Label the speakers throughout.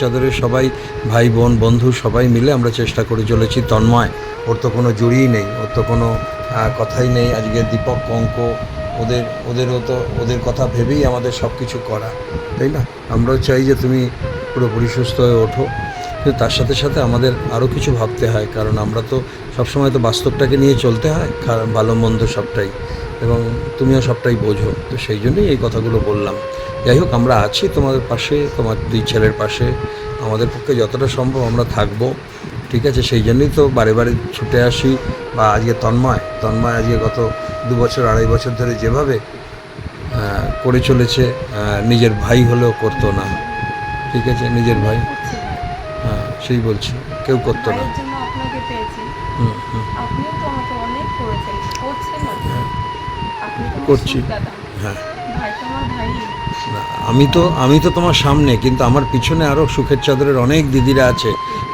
Speaker 1: চাদরের সবাই ভাই, বোন, বন্ধু সবাই মিলে আমরা চেষ্টা করে চলেছি তন্ময়। ওর তো কোনো জুড়িই নেই, ওর তো কোনো কথাই নেই। আজকে দীপক কঙ্ক ওদের, ওদেরও তো, ওদের কথা ভেবেই আমাদের সব কিছু করা, তাই না? আমরাও চাই যে তুমি পুরোপুরি সুস্থ হয়ে ওঠো। কিন্তু তার সাথে সাথে আমাদের আরও কিছু ভাবতে হয়, কারণ আমরা তো সবসময় তো বাস্তবটাকে নিয়ে চলতে হয় ভালো মন্দ সবটাই। এবং তুমিও সবটাই বোঝো, তো সেই জন্যই এই কথাগুলো বললাম। যাই হোক আমরা আছি তোমাদের পাশে তোমার দুই ছেলের পাশে। আমাদের পক্ষে যতটা সম্ভব আমরা থাকব ঠিক আছে? সেই জন্যই তো বারে বারে ছুটে আসি। বা আজকে তন্ময় তন্ময় আজকে গত দু বছর আড়াই বছর ধরে যেভাবে করে চলেছে নিজের ভাই হলেও করতো না ঠিক আছে? নিজের ভাই। হ্যাঁ সেই বলছি কেউ করতো না। হ্যাঁ। করছি। হ্যাঁ। আমি তো আমি তো তোমার সামনে, কিন্তু আমার পিছনে আরও সুখের চাদরের অনেক দিদিরা আছে,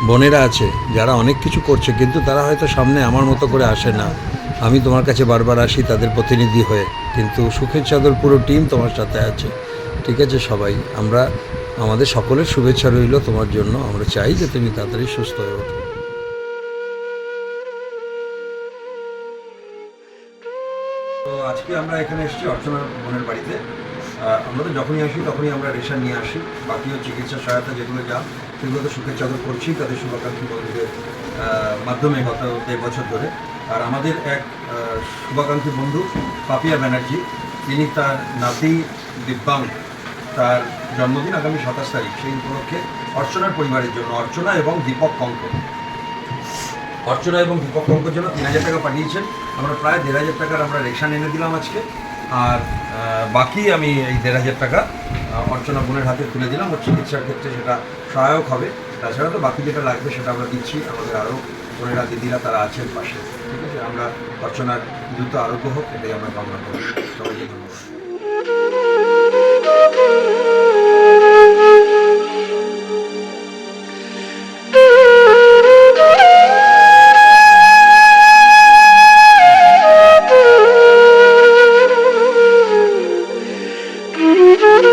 Speaker 1: বোনেরা আছে, যারা অনেক কিছু করছে, কিন্তু তারা হয়তো সামনে আমার মতো করে আসে না। আমি তোমার কাছে বারবার আসি তাদের প্রতিনিধি হয়ে, কিন্তু সুখের চাদর পুরো টিম তোমার সাথে আছে। ঠিক আছে সবাই, আমরা, আমাদের সকলের শুভেচ্ছা রইল তোমার জন্য। আমরা চাই যে তুমি তাড়াতাড়ি সুস্থ হয়ে ওঠো। আজকে আমরা এখানে এসেছি অর্চনা বোনের বাড়িতে। আমরা তো যখনই আসি তখনই আমরা রেশন নিয়ে আসি। বাকিও চিকিৎসা সহায়তা যেগুলো যা, সেগুলো তো সুখের চাদর করছি তাদের শুভাকাঙ্ক্ষী বন্ধুদের মাধ্যমে গত দেড় বছর ধরে। আর আমাদের এক শুভাকাঙ্ক্ষী বন্ধু, পাপিয়া ব্যানার্জি, তিনি তার নাতি দিব্যাং, তার জন্মদিন আগামী সাতাশ তারিখ। সেই উপলক্ষে অর্চনার পরিবারের জন্য, অর্চনা এবং দীপক কঙ্ক অর্চনা এবং দীপক কঙ্কর জন্য তিন হাজার টাকা পাঠিয়েছেন। আমরা প্রায় দেড় হাজার টাকার আমরা রেশন এনে দিলাম আজকে। আর বাকি আমি এই দেড় হাজার টাকা অর্চনা বোনের হাতে তুলে দিলাম। ওর চিকিৎসার ক্ষেত্রে সেটা সহায়ক হবে। তাছাড়া তো বাকি যেটা লাগবে সেটা আমরা দিচ্ছি। আমাদের আরও বোনেরা, দিদিরা তারা আছেন পাশে। ঠিক আছে? আমরা অর্চনার দ্রুত আরোগ্য হোক, এটাই আমরা কামনা করি 嗯嗯嗯